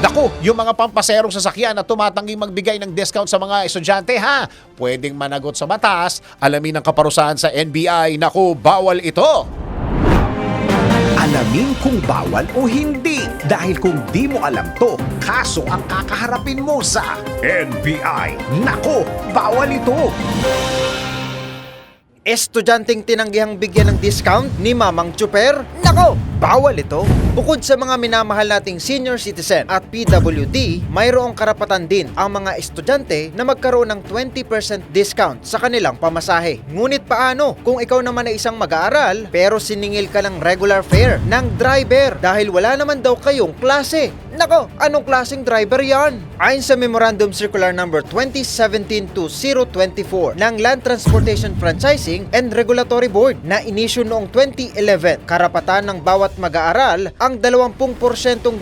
Naku, yung mga pampaserong sasakyan na tumatangging magbigay ng discount sa mga estudyante ha, pwedeng managot sa batas, alamin ang kaparusahan sa NBI, naku, bawal ito. Alamin kung bawal o hindi. Dahil kung di mo alam to, kaso ang kakaharapin mo sa NBI. Nako, bawal ito. Estudyanteng tinanggihang bigyan ng discount ni Mamang Chuper? Nako! Bawal ito. Bukod sa mga minamahal nating senior citizen at PWD, mayroong karapatan din ang mga estudyante na magkaroon ng 20% discount sa kanilang pamasahe. Ngunit paano kung ikaw naman ay isang mag-aaral pero siningil ka ng regular fare ng driver dahil wala naman daw kayong klase? Nako, anong klaseng driver yan? Ayon sa Memorandum Circular Number 2017-2024 ng Land Transportation Franchising and Regulatory Board na inisyu noong 2011, karapatan ng bawat mag-aaral ang 20%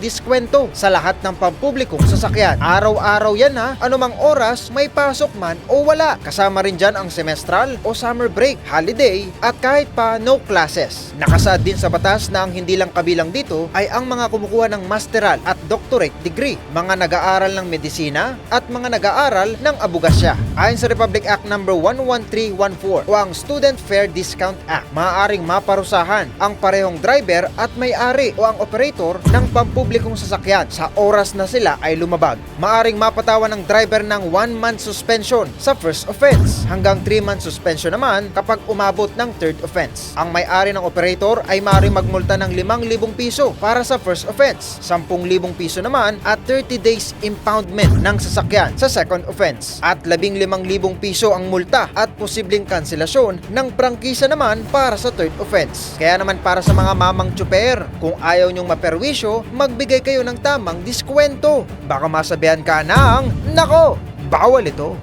diskwento sa lahat ng pampublikong sasakyan. Araw-araw yan ha, anumang oras may pasok man o wala. Kasama rin dyan ang semestral o summer break, holiday at kahit pa no classes. Nakasaad din sa batas na ang hindi lang kabilang dito ay ang mga kumukuha ng masteral at doctorate degree, mga nag-aaral ng medisina at mga nag-aaral ng abugasya. Ayon sa Republic Act No. 11314 o ang Student Fare Discount Act, maaaring maparusahan ang parehong driver at may-ari o ang operator ng pampublikong sasakyan sa oras na sila ay lumabag. Maaring mapatawan ng driver ng 1-month suspension sa first offense hanggang 3-month suspension naman kapag umabot ng third offense. Ang may-ari ng operator ay maaaring magmulta ng 5,000 piso para sa first offense, 10,000 piso naman at 30 days impoundment ng sasakyan sa second offense at 15,000 piso ang multa at posibleng kanselasyon ng prangkisa naman para sa third offense. Kaya naman para sa mga mamang tsuper, kung ayaw nyong maperwisyo, magbigay kayo ng tamang diskwento. Baka masabihan ka ng, Nako, bawal ito.